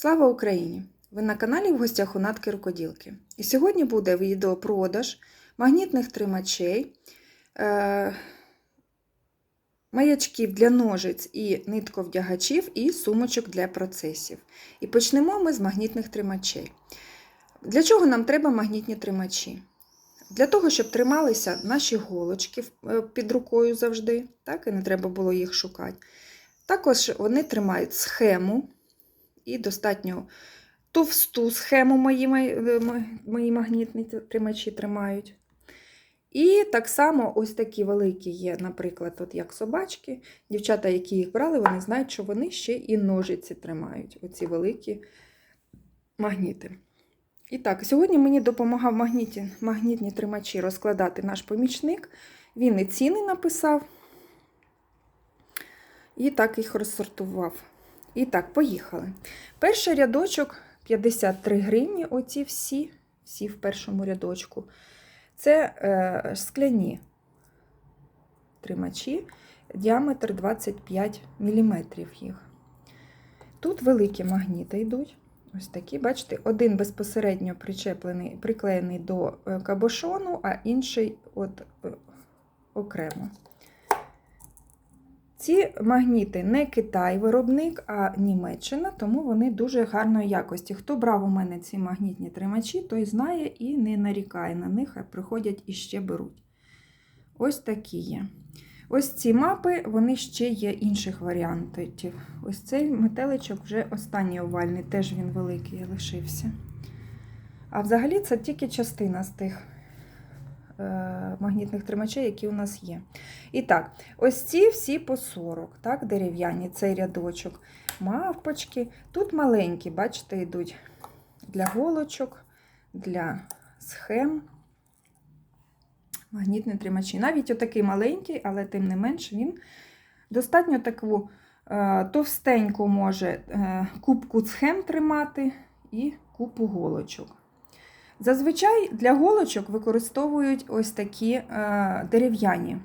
Слава Україні! Ви на каналі в гостях у Натки Рукоділки. І сьогодні буде відеопродаж магнітних тримачей, е, маячків для ножиць і нитковдягачів, і сумочок для процесів. І почнемо ми з магнітних тримачей. Для чого нам треба магнітні тримачі? Для того, щоб трималися наші голочки е, під рукою завжди, так, і не треба було їх шукати. Також вони тримають схему і достатньо товсту схему мої, мої, мої магнітні тримачі тримають. І так само ось такі великі є, наприклад, от як собачки. Дівчата, які їх брали, вони знають, що вони ще і ножиці тримають, оці великі магніти. І так, сьогодні мені допомагав магніті, магнітні тримачі розкладати наш помічник. Він і ціни написав. І так їх розсортував. І так, поїхали. Перший рядочок 53 гривні, оці всі, всі в першому рядочку. Це е, скляні тримачі, діаметр 25 мм їх. Тут великі магніти йдуть. Ось такі, бачите, один безпосередньо причеплений, приклеєний до кабошону, а інший от е, окремо. Ці магніти не Китай виробник, а Німеччина, тому вони дуже гарної якості. Хто брав у мене ці магнітні тримачі, той знає і не нарікає на них, а приходять і ще беруть. Ось такі є. Ось ці мапи, вони ще є інших варіантів. Ось цей метеличок вже останній овальний, теж він великий лишився. А взагалі це тільки частина з тих магнітних тримачей, які у нас є. І так, ось ці всі по 40, так, дерев'яні, цей рядочок, мавпочки. Тут маленькі, бачите, йдуть для голочок, для схем. Магнітні тримачі. Навіть отакий маленький, але тим не менш, він достатньо таку е, товстеньку може е, кубку схем тримати і купу голочок. Зазвичай для голочок використовують ось такі е, дерев'яні,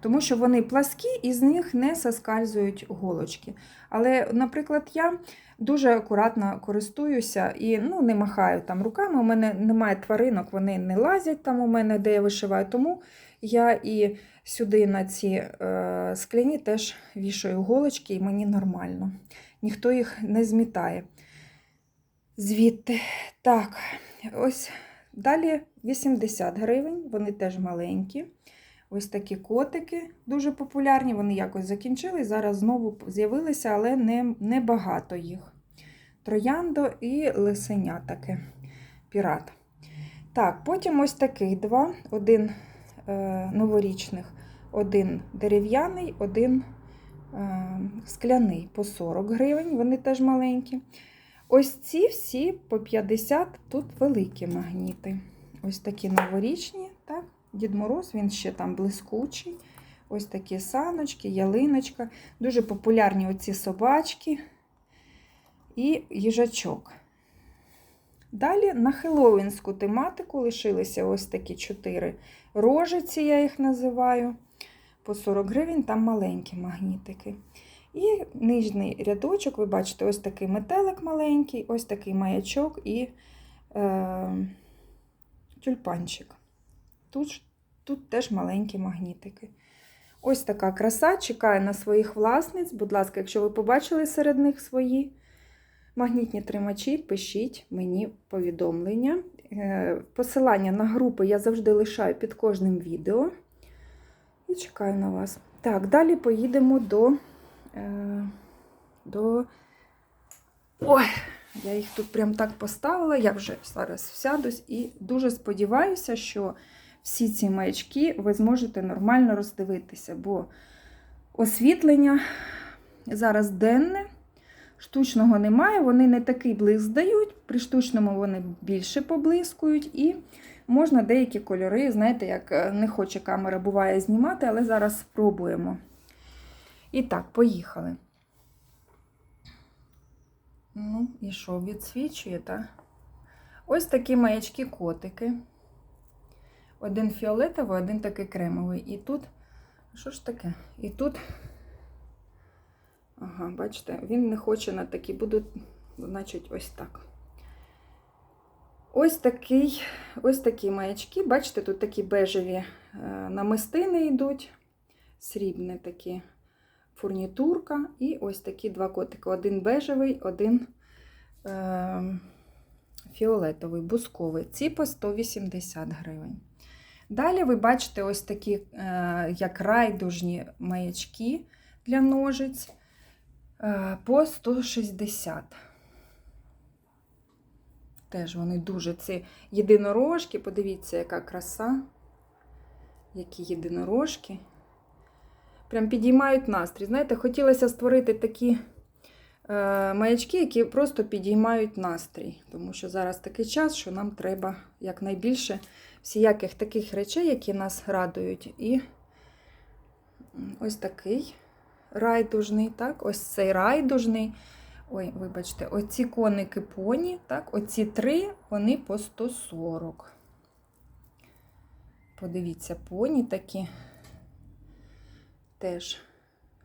тому що вони пласкі і з них не соскальзують голочки. Але, наприклад, я дуже акуратно користуюся і ну, не махаю там руками. У мене немає тваринок, вони не лазять там у мене, де я вишиваю. Тому я і сюди на ці е, скляні теж вішаю голочки, і мені нормально. Ніхто їх не змітає. Звідти. Так. Ось далі 80 гривень, вони теж маленькі. Ось такі котики дуже популярні, вони якось закінчили. Зараз знову з'явилися, але не, не багато їх. Трояндо і лисеня таке пірат. Так, потім ось таких два: один е, новорічних, один дерев'яний, один е, скляний по 40 гривень, вони теж маленькі. Ось ці всі по 50, тут великі магніти. Ось такі новорічні. так? Дід Мороз, він ще там блискучий. Ось такі саночки, ялиночка. Дуже популярні оці собачки і їжачок. Далі на хеллоуінську тематику лишилися ось такі чотири рожиці, я їх називаю. По 40 гривень, там маленькі магнітики. І нижній рядочок, ви бачите, ось такий метелик маленький, ось такий маячок і е, тюльпанчик. Тут, Тут теж маленькі магнітики. Ось така краса чекає на своїх власниць. Будь ласка, якщо ви побачили серед них свої магнітні тримачі, пишіть мені повідомлення. Е, посилання на групи я завжди лишаю під кожним відео. І чекаю на вас. Так, далі поїдемо до. Е, до. Ой, я їх тут прям так поставила, я вже зараз всядусь і дуже сподіваюся, що всі ці маячки ви зможете нормально роздивитися, бо освітлення зараз денне, штучного немає, вони не такий блиск дають, при штучному вони більше поблискують, і можна деякі кольори, знаєте, як е, не хоче камера буває знімати, але зараз спробуємо. І так, поїхали. Ну, і що, відсвічує, так? Ось такі маячки-котики. Один фіолетовий, один такий кремовий. І тут, що ж таке? І тут, ага, бачите, він не хоче на такі, буду значить, ось так. Ось такий, ось такі маячки. Бачите, тут такі бежеві е, намистини йдуть, срібні такі фурнітурка. І ось такі два котики. Один бежевий, один е, фіолетовий, бусковий. Ці по 180 гривень. Далі ви бачите ось такі, е, як райдужні маячки для ножиць е, по 160. Теж вони дуже ці єдинорожки. Подивіться, яка краса. Які єдинорожки. Прям підіймають настрій. Знаєте, хотілося створити такі е, маячки, які просто підіймають настрій. Тому що зараз такий час, що нам треба якнайбільше всіяких таких речей, які нас радують. І ось такий райдужний, так, ось цей райдужний. Ой, вибачте, оці коники поні, так, оці три, вони по 140. Подивіться, поні такі теж.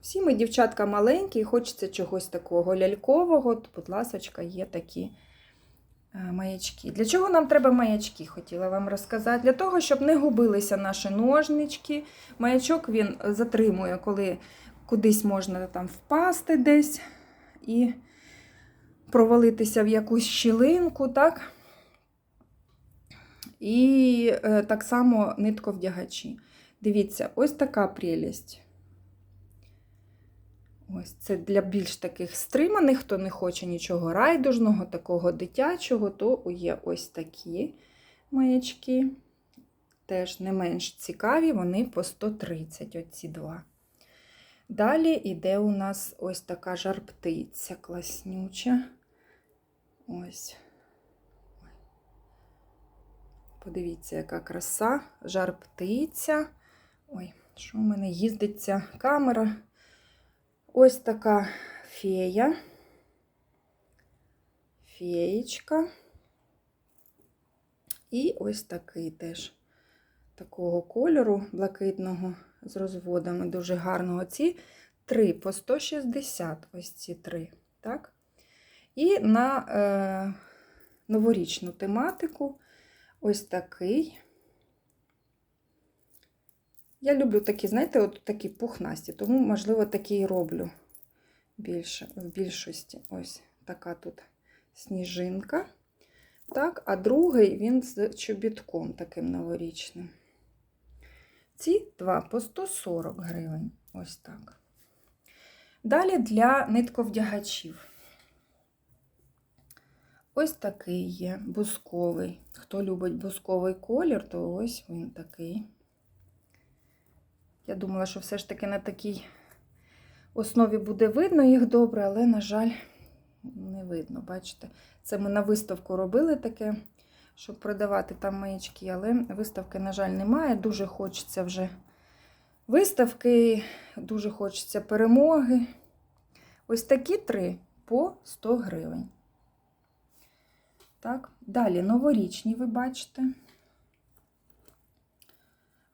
Всі ми, дівчатка, маленькі, і хочеться чогось такого лялькового. То, будь ласочка, є такі е, маячки. Для чого нам треба маячки, хотіла вам розказати. Для того, щоб не губилися наші ножнички. Маячок він затримує, коли кудись можна там впасти десь і провалитися в якусь щілинку, так? І е, так само нитковдягачі. Дивіться, ось така прелість. Ось це для більш таких стриманих, хто не хоче нічого райдужного, такого дитячого, то є ось такі маячки. Теж не менш цікаві, вони по 130, оці два. Далі йде у нас ось така жарптиця класнюча. Ось. Подивіться, яка краса, жар птиця. Ой, що в мене їздиться камера. Ось така фея. Феєчка. І ось такий теж такого кольору блакитного з розводами, дуже гарного. Ці три по 160, ось ці три. Так? І на е, новорічну тематику ось такий. Я люблю такі, знаєте, от такі пухнасті, тому, можливо, такі і роблю більше, в більшості. Ось така тут сніжинка. Так, а другий він з чобітком таким новорічним. Ці два по 140 гривень. Ось так. Далі для нитковдягачів. Ось такий є бусковий. Хто любить бусковий колір, то ось він такий. Я думала, що все ж таки на такій основі буде видно їх добре, але, на жаль, не видно. Бачите? Це ми на виставку робили таке, щоб продавати там маячки, але виставки, на жаль, немає. Дуже хочеться вже виставки, дуже хочеться перемоги. Ось такі три по 100 гривень. Так, далі новорічні, ви бачите.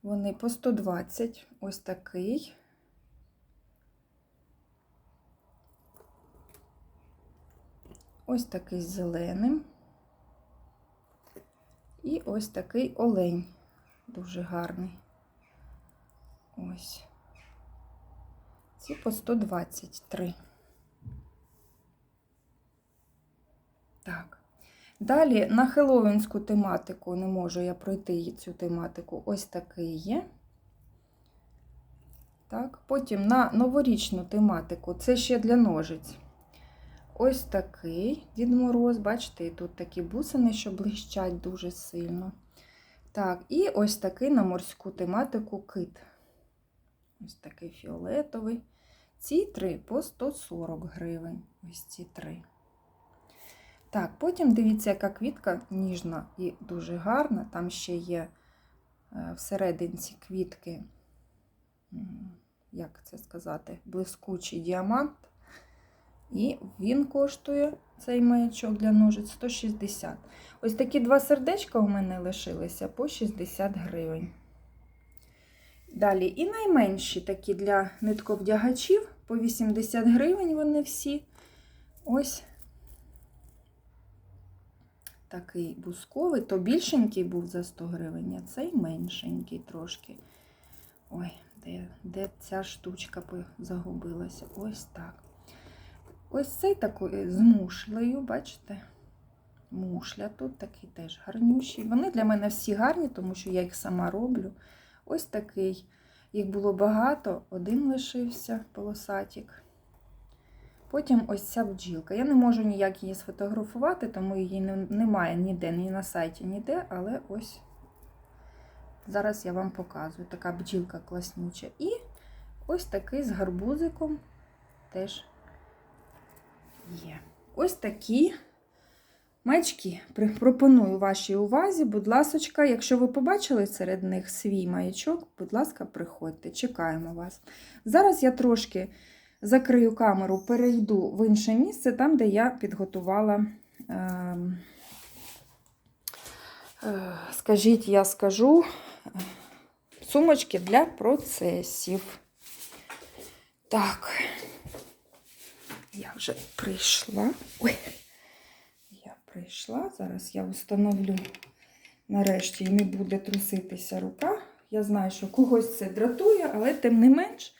Вони по 120, ось такий. Ось такий з зеленим. І ось такий олень. Дуже гарний. Ось. Ці по 123. Так. Далі на хеллоуінську тематику не можу я пройти цю тематику. Ось такий є. Так, Потім на новорічну тематику, це ще для ножиць. Ось такий Дід Мороз, бачите, тут такі бусини, що блищать дуже сильно. Так, і ось такий на морську тематику кит. Ось такий фіолетовий. Ці три по 140 гривень. Ось ці три. Так, потім дивіться, яка квітка ніжна і дуже гарна. Там ще є е, всерединці квітки, як це сказати, блискучий діамант. І він коштує цей маячок для ножиць 160. Ось такі два сердечка у мене лишилися по 60 гривень. Далі і найменші такі для нитковдягачів по 80 гривень вони всі. Ось такий бусковий, то більшенький був за 100 гривень, а цей меншенький трошки. Ой, де, де ця штучка загубилася? Ось так. Ось цей такий з мушлею, бачите? Мушля тут такий теж гарнющий. Вони для мене всі гарні, тому що я їх сама роблю. Ось такий. Їх було багато, один лишився полосатик. Потім ось ця бджілка. Я не можу ніяк її сфотографувати, тому її не- немає ніде, ні на сайті, ніде, але ось зараз я вам показую. Така бджілка класнюча. І ось такий з гарбузиком теж є. Ось такі маячки. Пропоную вашій увазі, будь ласочка, якщо ви побачили серед них свій маячок, будь ласка, приходьте, чекаємо вас. Зараз я трошки закрию камеру, перейду в інше місце, там, де я підготувала. ем, е, Скажіть, я скажу сумочки для процесів. Так, я вже прийшла. Ой, я прийшла. Зараз я встановлю нарешті і не буде труситися рука. Я знаю, що когось це дратує, але тим не менш.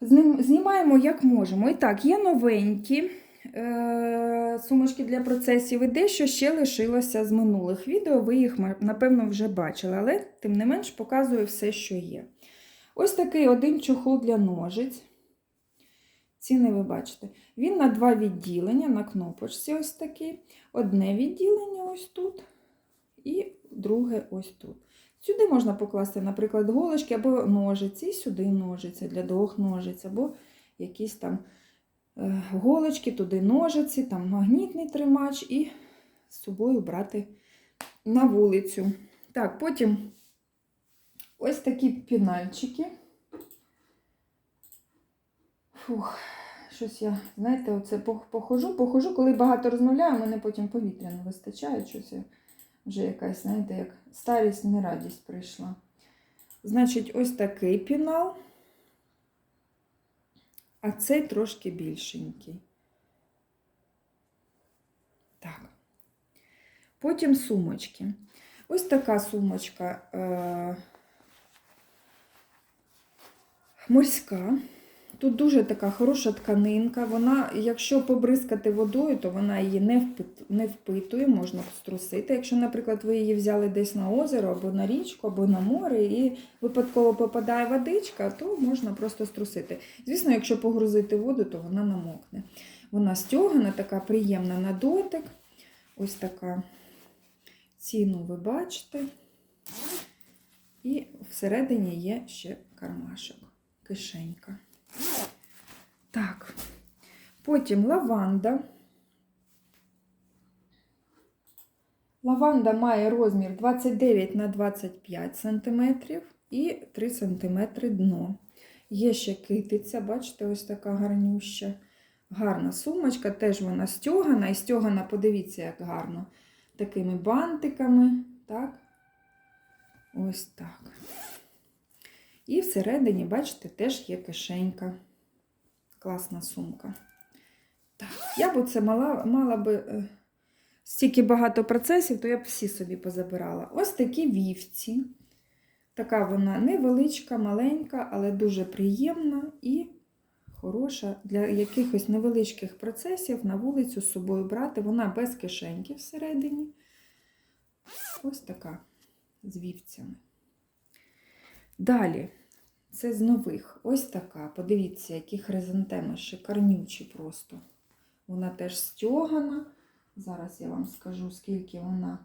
Знім- Знімаємо як можемо. І так, є новенькі е- сумочки для процесів, і дещо ще лишилося з минулих відео. Ви їх, напевно, вже бачили, але тим не менш показую все, що є. Ось такий один чохол для ножиць. Ціни ви бачите. Він на два відділення, на кнопочці ось такий. Одне відділення ось тут, і друге ось тут. Сюди можна покласти, наприклад, голочки або ножиці, і сюди ножиці для двох ножиць, або якісь там е, голочки, туди ножиці, там магнітний тримач і з собою брати на вулицю. Так, потім ось такі пінальчики. Фух, щось я, знаєте, оце похожу, похожу, коли багато розмовляю, мене потім повітря не вистачає. Щось я вже якась, знаєте, як старість, не радість прийшла. Значить, ось такий пінал, а цей трошки більшенький. Так. Потім сумочки. Ось така сумочка е- морська. Тут дуже така хороша тканинка. Вона, якщо побризкати водою, то вона її не, впит- не впитує, можна струсити. Якщо, наприклад, ви її взяли десь на озеро або на річку, або на море, і випадково попадає водичка, то можна просто струсити. Звісно, якщо погрузити воду, то вона намокне. Вона стягана, така приємна на дотик. Ось така ціну ви бачите. І всередині є ще кармашок, кишенька. Потім лаванда. Лаванда має розмір 29 на 25 см і 3 см дно. Є ще китиця, бачите, ось така гарнюща. Гарна сумочка, теж вона стягана, і стягана, подивіться, як гарно. Такими бантиками. Так? Ось так. І всередині, бачите, теж є кишенька. Класна сумка. Я б це мала, мала би е, стільки багато процесів, то я б всі собі позабирала. Ось такі вівці. Така вона невеличка, маленька, але дуже приємна і хороша для якихось невеличких процесів на вулицю з собою брати. Вона без кишеньки всередині. Ось така з вівцями. Далі, це з нових. Ось така. Подивіться, які хризантеми шикарнючі просто. Вона теж стягана. Зараз я вам скажу, скільки вона,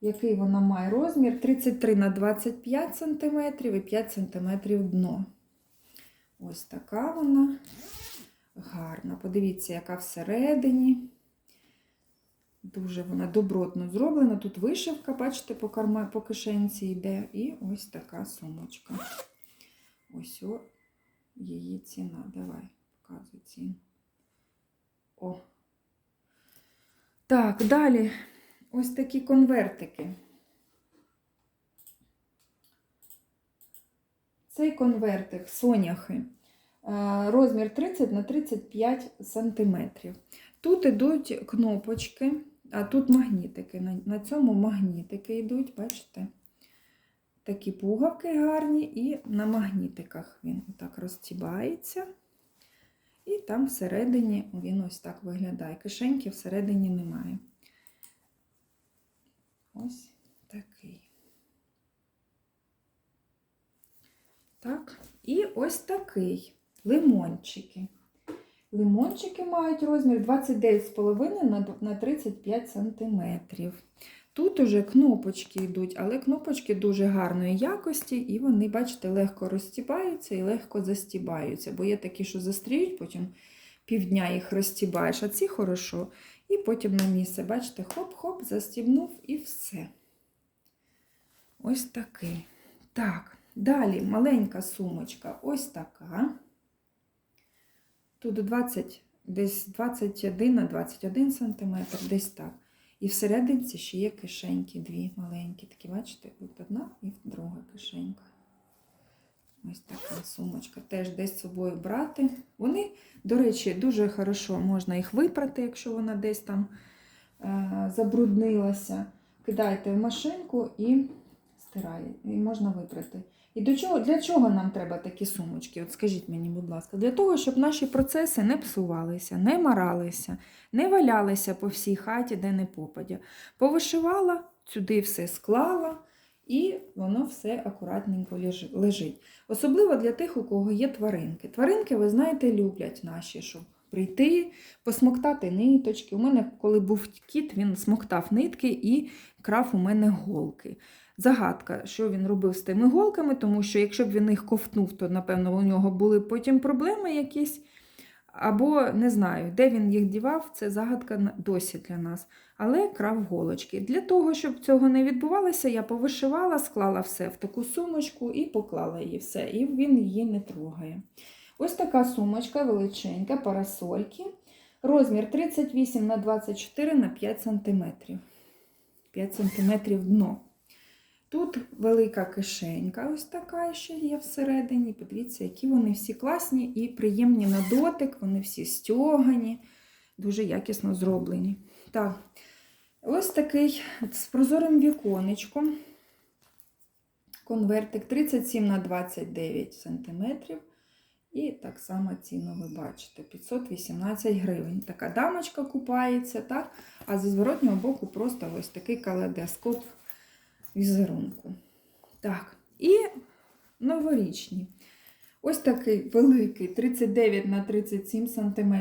який вона має розмір. 33 на 25 см і 5 см дно. Ось така вона гарна. Подивіться, яка всередині. Дуже вона добротно зроблена. Тут вишивка, бачите, по, карма, по кишенці йде. І ось така сумочка. Ось о, її ціна. Давай, показуй ціну. О. Так, далі ось такі конвертики. Цей конвертик соняхи. е, Розмір 30 на 35 сантиметрів. Тут ідуть кнопочки, А тут магнітики. На, цьому магнітики йдуть, бачите? Такі пугавки гарні, і на магнітиках він отак розтібається. І там всередині він ось так виглядає. Кишеньки всередині немає. Ось такий. Так, і ось такий лимончики. Лимончики мають розмір 29,5 на на 35 см. Тут уже кнопочки йдуть, але кнопочки дуже гарної якості, і вони, бачите, легко розстібаються і легко застібаються. Бо є такі, що застріють, потім півдня їх розстібаєш, а ці хорошо. І потім на місце, бачите, хоп-хоп, застібнув і все. Ось такий. Так, далі маленька сумочка, ось така. Тут 20, десь 21 на 21 см, десь так. І всерединці ще є кишеньки, дві маленькі. Такі, бачите, от одна і друга кишенька. Ось така сумочка. Теж десь з собою брати. Вони, до речі, дуже хорошо можна їх випрати, якщо вона десь там е, забруднилася. Кидайте в машинку і стирає. І можна випрати. І до чого, для чого нам треба такі сумочки? От скажіть мені, будь ласка, для того, щоб наші процеси не псувалися, не маралися, не валялися по всій хаті, де не попадя. Повишивала, сюди все склала, і воно все акуратненько лежить. Особливо для тих, у кого є тваринки. Тваринки, ви знаєте, люблять наші, щоб прийти, посмоктати ниточки. У мене, коли був кіт, він смоктав нитки і крав у мене голки. Загадка, що він робив з тими голками, тому що якщо б він їх ковтнув, то, напевно, у нього були потім проблеми якісь. Або не знаю, де він їх дівав, це загадка досі для нас. Але крав голочки. Для того, щоб цього не відбувалося, я повишивала, склала все в таку сумочку і поклала її все. І він її не трогає. Ось така сумочка величенька, парасольки. Розмір 38 на 24 на 5 см. 5 см дно. Тут велика кишенька, ось така ще є всередині. Подивіться, які вони всі класні і приємні на дотик, вони всі стьогані, дуже якісно зроблені. Так, ось такий з прозорим віконечком. Конвертик 37 на 29 см. І так само ціну ви бачите: 518 гривень. Така дамочка купається, так? а зі зворотнього боку просто ось такий калейдоскоп візерунку. Так, і новорічні. Ось такий великий 39 на 37 см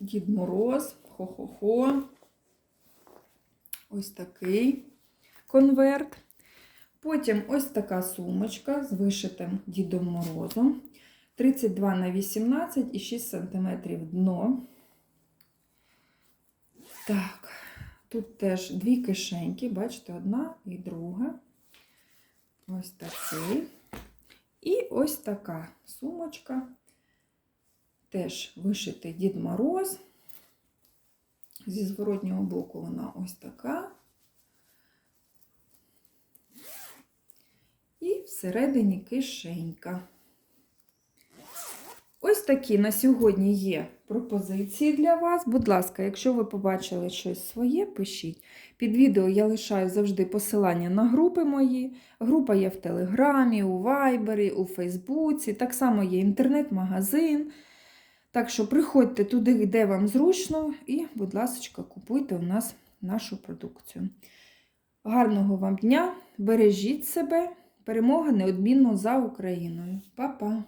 Дід Мороз. Хо-хо-хо. Ось такий конверт. Потім ось така сумочка з вишитим Дідом Морозом. 32 на 18 і 6 см дно. Так, тут теж дві кишеньки, бачите, одна і друга. Ось такий. І ось така сумочка. Теж вишитий Дід Мороз. Зі зворотнього боку вона ось така. І всередині кишенька. Ось такі на сьогодні є пропозиції для вас. Будь ласка, якщо ви побачили щось своє, пишіть. Під відео я лишаю завжди посилання на групи мої. Група є в Телеграмі, у Вайбері, у Фейсбуці. Так само є інтернет-магазин. Так що приходьте туди, де вам зручно, і, будь ласка, купуйте у нас нашу продукцію. Гарного вам дня! Бережіть себе! Перемога неодмінно за Україною. Па-па!